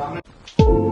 Rahmet.